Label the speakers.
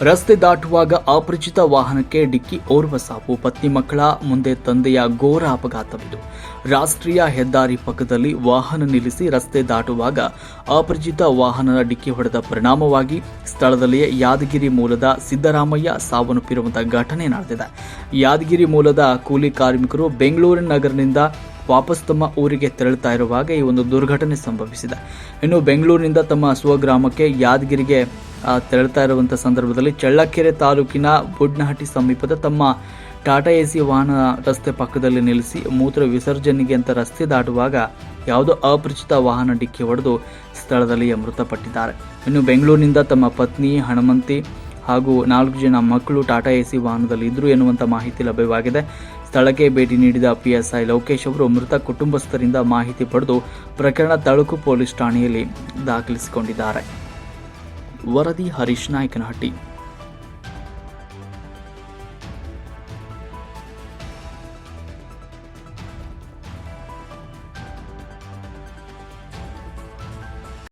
Speaker 1: ರಸ್ತೆ ದಾಟುವಾಗ ಅಪರಿಚಿತ ವಾಹನಕ್ಕೆ ಡಿಕ್ಕಿ ಓರ್ವ ಸಾವು. ಪತ್ನಿ ಮಕ್ಕಳ ಮುಂದೆ ತಂದೆಯ ಘೋರ ಅಪಘಾತವಿದು. ರಾಷ್ಟ್ರೀಯ ಹೆದ್ದಾರಿ ಪಕ್ಕದಲ್ಲಿ ವಾಹನ ನಿಲ್ಲಿಸಿ ರಸ್ತೆ ದಾಟುವಾಗ ಅಪರಿಚಿತ ವಾಹನದ ಡಿಕ್ಕಿ ಹೊಡೆದ ಪರಿಣಾಮವಾಗಿ ಸ್ಥಳದಲ್ಲಿಯೇ ಯಾದಗಿರಿ ಮೂಲದ ಸಿದ್ದರಾಮಯ್ಯ ಸಾವನ್ನಪ್ಪಿರುವಂತಹ ಘಟನೆ ನಡೆದಿದೆ. ಯಾದಗಿರಿ ಮೂಲದ ಕೂಲಿ ಕಾರ್ಮಿಕರು ಬೆಂಗಳೂರಿನ ನಗರದಿಂದ ವಾಪಸ್ ತಮ್ಮ ಊರಿಗೆ ತೆರಳುತ್ತಾ ಇರುವಾಗ ಈ ಒಂದು ದುರ್ಘಟನೆ ಸಂಭವಿಸಿದೆ. ಇನ್ನು ಬೆಂಗಳೂರಿನಿಂದ ತಮ್ಮ ಸ್ವಗ್ರಾಮಕ್ಕೆ ಯಾದಗಿರಿಗೆ ಆ, ತೆರಳುತ್ತಾ ಇರುವಂಥ ಸಂದರ್ಭದಲ್ಲಿ ಚಳ್ಳಕೆರೆ ತಾಲೂಕಿನ ಬುಡ್ನಹಟ್ಟಿ ಸಮೀಪದ ತಮ್ಮ ಟಾಟಾ ಎಸಿ ವಾಹನ ರಸ್ತೆ ಪಕ್ಕದಲ್ಲಿ ನಿಲ್ಲಿಸಿ ಮೂತ್ರ ವಿಸರ್ಜನೆಗೆ ಅಂತ ರಸ್ತೆ ದಾಟುವಾಗ ಯಾವುದೋ ಅಪರಿಚಿತ ವಾಹನ ಡಿಕ್ಕಿ ಹೊಡೆದು ಸ್ಥಳದಲ್ಲಿಯೇ ಮೃತಪಟ್ಟಿದ್ದಾರೆ. ಇನ್ನು ಬೆಂಗಳೂರಿನಿಂದ ತಮ್ಮ ಪತ್ನಿ ಹಣಮಂತಿ ಹಾಗೂ ನಾಲ್ಕು ಜನ ಮಕ್ಕಳು ಟಾಟಾ ಎಸಿ ವಾಹನದಲ್ಲಿ ಇದ್ದರು ಎನ್ನುವಂಥ ಮಾಹಿತಿ ಲಭ್ಯವಾಗಿದೆ. ಸ್ಥಳಕ್ಕೆ ಭೇಟಿ ನೀಡಿದ ಪಿಎಸ್ಐ ಲೋಕೇಶ್ ಅವರು ಮೃತ ಕುಟುಂಬಸ್ಥರಿಂದ ಮಾಹಿತಿ ಪಡೆದು ಪ್ರಕರಣ ತಳುಕು ಪೊಲೀಸ್ ಠಾಣೆಯಲ್ಲಿ ದಾಖಲಿಸಿಕೊಂಡಿದ್ದಾರೆ. வரதி ஹரிஷ் நாயக்கனஹட்டி